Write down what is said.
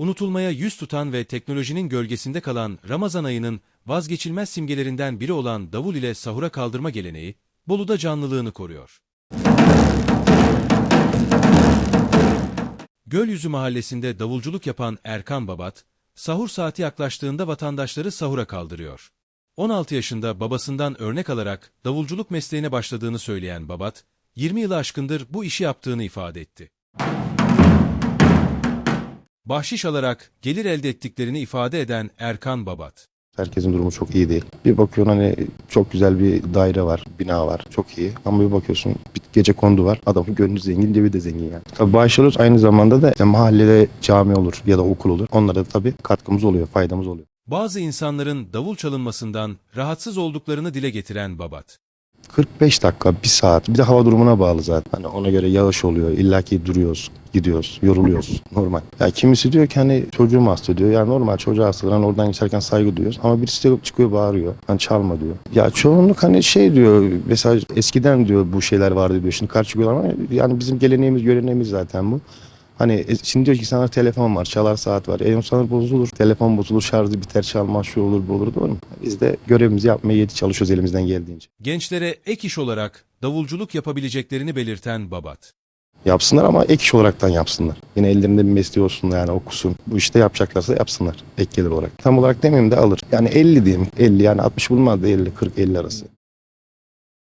Unutulmaya yüz tutan ve teknolojinin gölgesinde kalan Ramazan ayının vazgeçilmez simgelerinden biri olan davul ile sahura kaldırma geleneği, Bolu'da canlılığını koruyor. Gölyüzü mahallesinde davulculuk yapan Erkan Babat, sahur saati yaklaştığında vatandaşları sahura kaldırıyor. 16 yaşında babasından örnek alarak davulculuk mesleğine başladığını söyleyen Babat, 20 yılı aşkındır bu işi yaptığını ifade etti. Bahşiş alarak gelir elde ettiklerini ifade eden Erkan Babat. Herkesin durumu çok iyi değil. Bir bakıyorsun hani çok güzel bir daire var, bina var. Çok iyi. Ama bir bakıyorsun bir gece kondu var. Adamın gönlü zengin, cebi de zengin yani. Tabii bağışlıyoruz aynı zamanda da işte mahallede cami olur ya da okul olur. Onlara da tabii katkımız oluyor, faydamız oluyor. Bazı insanların davul çalınmasından rahatsız olduklarını dile getiren Babat. 45 dakika, bir saat. Bir de hava durumuna bağlı zaten. Hani ona göre yağış oluyor. İlla ki duruyoruz, gidiyoruz, yoruluyoruz. Normal. Ya kimisi diyor ki hani çocuğum hasta diyor. Ya normal çocuğa hasta. Hani oradan geçerken saygı duyuyoruz. Ama birisi de çıkıyor bağırıyor. Hani çalma diyor. Ya çoğunluk hani şey diyor. Mesela eskiden diyor bu şeyler vardı diyor. Şimdi karşı çıkıyorlar ama yani bizim geleneğimiz, göreneğimiz zaten bu. Hani e, şimdi diyor ki sana telefon var, çalar saat var. E sana bozulur, telefon bozulur, şarjı biter, çalmaz, şu olur, bu olur doğru mu? Biz de görevimizi yapmaya yeti çalışıyoruz elimizden geldiğince. Gençlere ek iş olarak davulculuk yapabileceklerini belirten Babat. Yapsınlar ama ek iş olaraktan yapsınlar. Yine ellerinde bir mesleği olsun yani okusun. Bu işte yapacaklarsa yapsınlar ek gelir olarak. Tam olarak demeyeyim de alır. Yani 50 diyeyim 50 yani 60 bulmaz da 50 40 50 arası.